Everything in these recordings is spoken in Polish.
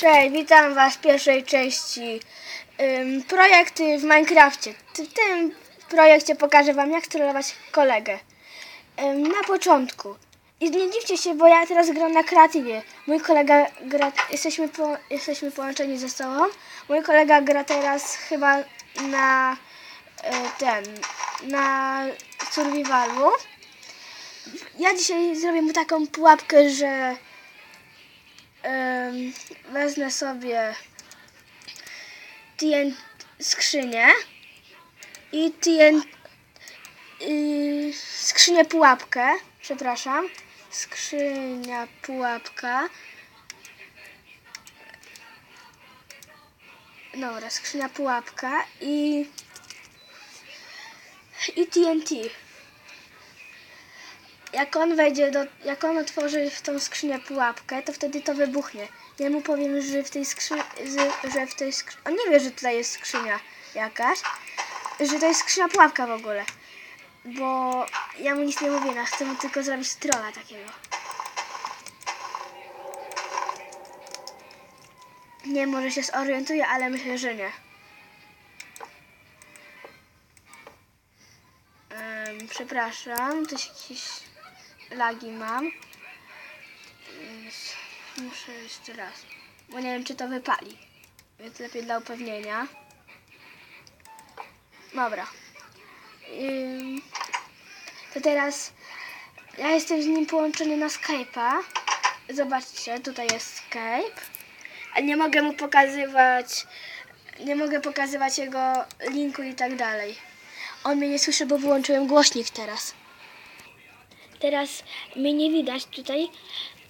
Cześć, witam Was w pierwszej części ym, projekty w Minecrafcie. W tym projekcie pokażę Wam, jak trollować kolegę. Ym, na początku. I nie dziwcie się, bo ja teraz gram na kreatywie. Mój kolega gra, jesteśmy, po, jesteśmy połączeni ze sobą. Mój kolega gra teraz chyba na e, ten, na survivalu. Ja dzisiaj zrobię mu taką pułapkę, że wezmę sobie TN skrzynię i TN y, skrzynię pułapkę, przepraszam, skrzynia pułapka. Dobra, skrzynia pułapka i i TNT. Jak on wejdzie do, jak on otworzy w tą skrzynię pułapkę, to wtedy to wybuchnie. Ja mu powiem, że w tej skrzyni, że w tej skrzyni, on nie wie, że tutaj jest skrzynia jakaś, że to jest skrzynia pułapka w ogóle. Bo ja mu nic nie mówię, ja chcę mu tylko zrobić trolla takiego. Nie, może się zorientuje, ale myślę, że nie. Em, przepraszam, to się jakieś lagi mam. Więc muszę jeszcze raz. Bo nie wiem, czy to wypali. Więc lepiej dla upewnienia. Dobra. To teraz ja jestem z nim połączony na Skype'a. Zobaczcie, tutaj jest Skype. A nie mogę mu pokazywać, nie mogę pokazywać jego linku i tak dalej. On mnie nie słyszy, bo wyłączyłem głośnik teraz. Teraz mnie nie widać tutaj,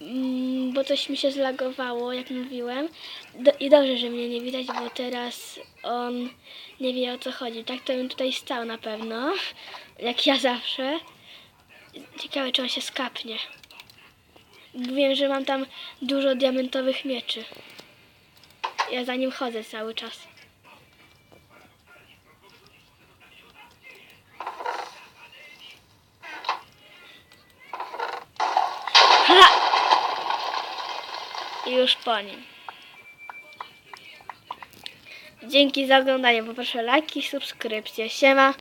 mm, bo coś mi się zlagowało, jak mówiłem. Do, I dobrze, że mnie nie widać, bo teraz on nie wie o co chodzi. Tak to bym tutaj stał na pewno, jak ja zawsze. Ciekawe, czy on się skapnie. Wiem, że mam tam dużo diamentowych mieczy. Ja za nim chodzę cały czas. Już po nim. Dzięki za oglądanie. Poproszę lajki, subskrypcje. Siema.